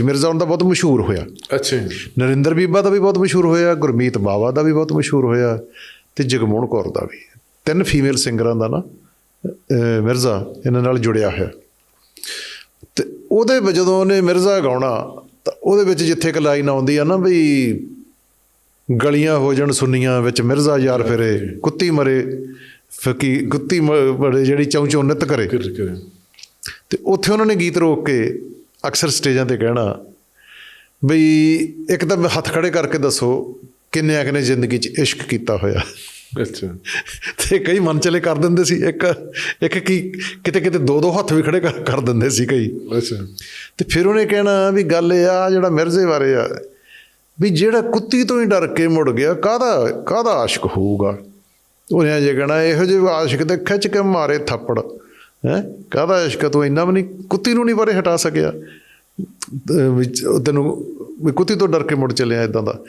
ਸੀ। ਮਿਰਜ਼ਾ ਉਹਨਾਂ ਦਾ ਬਹੁਤ ਮਸ਼ਹੂਰ ਹੋਇਆ। ਅੱਛਾ ਨਰਿੰਦਰ ਬੀਬਾ ਦਾ ਵੀ ਬਹੁਤ ਮਸ਼ਹੂਰ ਹੋਇਆ ਗੁਰਮੀਤ ਬਾਵਾ ਦਾ ਵੀ ਬਹੁਤ ਮਸ਼ਹੂਰ ਹੋਇਆ ਤੇ ਜਗਮੋਹਨ ਕੌਰ ਦਾ ਵੀ। ਤਿੰਨ ਫੀਮੇਲ ਸਿੰਗਰਾਂ ਦਾ ਨਾ ਮਿਰਜ਼ਾ ਇਹਨਾਂ ਨਾਲ ਜੁੜਿਆ ਹੋਇਆ। ਤੇ ਉਹਦੇ ਜਦੋਂ ਉਹਨੇ ਮਿਰਜ਼ਾ ਗਾਉਣਾ ਤਾਂ ਉਹਦੇ ਵਿੱਚ ਜਿੱਥੇ ਇੱਕ ਲਾਈਨ ਆਉਂਦੀ ਆ ਨਾ ਵੀ ਗਲੀਆਂ ਹੋ ਜਾਣ ਸੁੰਨੀਆਂ ਵਿੱਚ ਮਿਰਜ਼ਾ ਯਾਰ ਫਿਰੇ ਕੁੱਤੀ ਮਰੇ ਫਕੀ ਕੁੱਤੀ ਮ- ਬੜੇ ਜਿਹੜੀ ਚੌਂ ਚੌਂ ਨਿਤ ਕਰ। ਤੇ ਉੱਥੇ ਉਹਨਾਂ ਨੇ ਗੀਤ ਰੋਕ ਕੇ ਅਕਸਰ ਸਟੇਜਾਂ ਤੇ ਕਹਿਣਾ ਬਈ ਇੱਕ ਤਾਂ ਹੱਥ ਖੜੇ ਕਰਕੇ ਦੱਸੋ ਕਿੰਨਿਆਂ ਕੁ ਨੇ ਜ਼ਿੰਦਗੀ 'ਚ ਇਸ਼ਕ ਕੀਤਾ ਹੋਇਆ। ਅੱਛਾ। ਤੇ ਕਈ ਮਨ ਚਲੇ ਕਰ ਦਿੰਦੇ ਸੀ। ਇੱਕ ਇੱਕ ਕੀ ਕਿਤੇ ਕਿਤੇ ਦੋ ਦੋ ਹੱਥ ਵੀ ਖੜੇ ਕਰ ਦਿੰਦੇ ਸੀ ਕਈ। ਅੱਛਾ। ਤੇ ਫਿਰ ਉਹਨੇ ਕਹਿਣਾ ਵੀ ਗੱਲ ਇਹ ਆ ਜਿਹੜਾ ਮਿਰਜ਼ੇ ਬਾਰੇ ਆ ਵੀ ਜਿਹੜਾ ਕੁੱਤੀ ਤੋਂ ਹੀ ਡਰ ਕੇ ਮੁੜ ਗਿਆ ਕਾਹਦਾ ਕਾਹਦਾ ਆਸ਼ਕ ਹੋਊਗਾ? ਉਹਨੇ ਅਜੇ ਕਹਿਣਾ ਇਹੋ ਜਿਹੇ ਆਸ਼ਕ ਤੇ ਖਿੱਚ ਕੇ ਮਾਰੇ ਥੱਪੜ। ਹੈ? ਕਾਹਦਾ ਇਸ਼ਕ ਆ, ਤੂੰ? ਇੰਨਾ ਵੀ ਨਹੀਂ ਕੁੱਤੀ ਨੂੰ ਨਹੀਂ ਬਾਰੇ ਹਟਾ ਸਕਿਆ। ਅਹ ਵੀ ਤੈਨੂੰ ਵੀ ਕੁੱਤੀ ਤੋਂ ਡਰ ਕੇ ਮੁੜ ਚੱਲਿਆ ਇਦਾਂ ਦਾ।